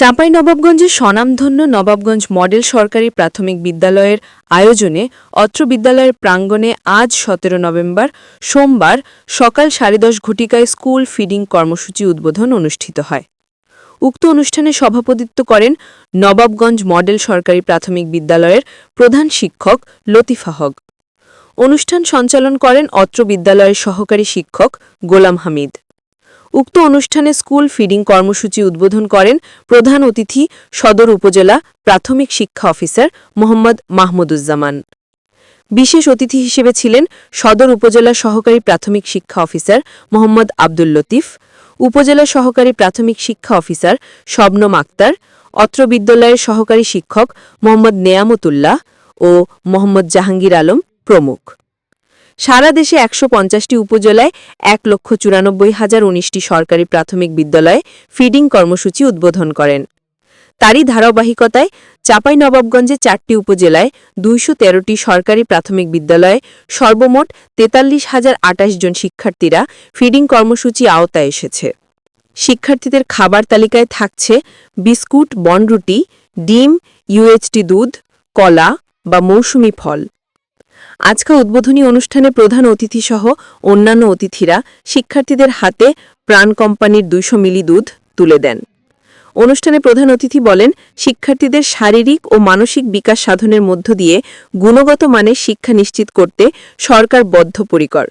চাঁপাইনবাবগঞ্জের স্বনামধন্য নবাবগঞ্জ মডেল সরকারি প্রাথমিক বিদ্যালয়ের আয়োজনে অত্র বিদ্যালয়ের প্রাঙ্গণে আজ সতেরো নভেম্বর সোমবার সকাল সাড়ে দশ ঘটিকায় স্কুল ফিডিং কর্মসূচি উদ্বোধন অনুষ্ঠিত হয়। উক্ত অনুষ্ঠানে সভাপতিত্ব করেন নবাবগঞ্জ মডেল সরকারি প্রাথমিক বিদ্যালয়ের প্রধান শিক্ষক লতিফা হক। অনুষ্ঠান সঞ্চালন করেন অত্র বিদ্যালয়ের সহকারী শিক্ষক গোলাম হামিদ। উক্ত অনুষ্ঠানে স্কুল ফিডিং কর্মসূচি উদ্বোধন করেন প্রধান অতিথি সদর উপজেলা প্রাথমিক শিক্ষা অফিসার মোহাম্মদ মাহমুদুজ্জামান। বিশেষ অতিথি হিসেবে ছিলেন সদর উপজেলা সহকারী প্রাথমিক শিক্ষা অফিসার মোহাম্মদ আব্দুল লতিফ, উপজেলা সহকারী প্রাথমিক শিক্ষা অফিসার শবনম আক্তার, অত্র বিদ্যালয়ের সহকারী শিক্ষক মোহাম্মদ নেয়ামতুল্লাহ ও মোহাম্মদ জাহাঙ্গীর আলম প্রমুখ। সারা দেশে একশো পঞ্চাশটি উপজেলায় এক লক্ষ চুরানব্বই হাজার উনিশটি সরকারি প্রাথমিক বিদ্যালয়ে ফিডিং কর্মসূচি উদ্বোধন করেন। তারই ধারাবাহিকতায় চাঁপাইনবাবগঞ্জে চারটি উপজেলায় দুইশো তেরোটি সরকারি প্রাথমিক বিদ্যালয়ে সর্বমোট তেতাল্লিশ হাজার আটাশ জন শিক্ষার্থীরা ফিডিং কর্মসূচি আওতায় এসেছে। শিক্ষার্থীদের খাবার তালিকায় থাকছে বিস্কুট, বনরুটি, ডিম ইউএচটি দুধ, কলা বা মৌসুমি ফল। আজকে উদ্বোধনী অনুষ্ঠানে প্রধান অতিথিসহ অন্যান্য অতিথিরা শিক্ষার্থীদের হাতে প্রাণ কোম্পানির দুইশো মিলি দুধ তুলে দেন। অনুষ্ঠানে প্রধান অতিথি বলেন, শিক্ষার্থীদের শারীরিক ও মানসিক বিকাশ সাধনের মধ্য দিয়ে গুণগত মানের শিক্ষা নিশ্চিত করতে সরকার বদ্ধপরিকর।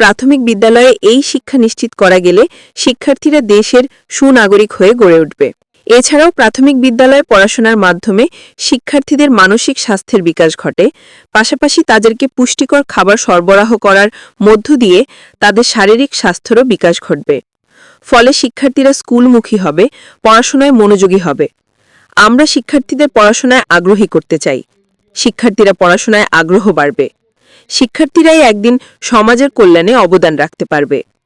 প্রাথমিক বিদ্যালয়ে এই শিক্ষা নিশ্চিত করা গেলে শিক্ষার্থীরা দেশের সুনাগরিক হয়ে গড়ে উঠবে। এছাড়াও প্রাথমিক বিদ্যালয়ে পড়াশোনার মাধ্যমে শিক্ষার্থীদের মানসিক স্বাস্থ্যের বিকাশ ঘটে। পাশাপাশি তাদেরকে পুষ্টিকর খাবার সরবরাহ করার মধ্য দিয়ে তাদের শারীরিক স্বাস্থ্যেরও বিকাশ ঘটবে। ফলে শিক্ষার্থীরা স্কুলমুখী হবে, পড়াশোনায় মনোযোগী হবে। আমরা শিক্ষার্থীদের পড়াশোনায় আগ্রহী করতে চাই। শিক্ষার্থীরা পড়াশোনায় আগ্রহ বাড়বে। শিক্ষার্থীরাই একদিন সমাজের কল্যাণে অবদান রাখতে পারবে।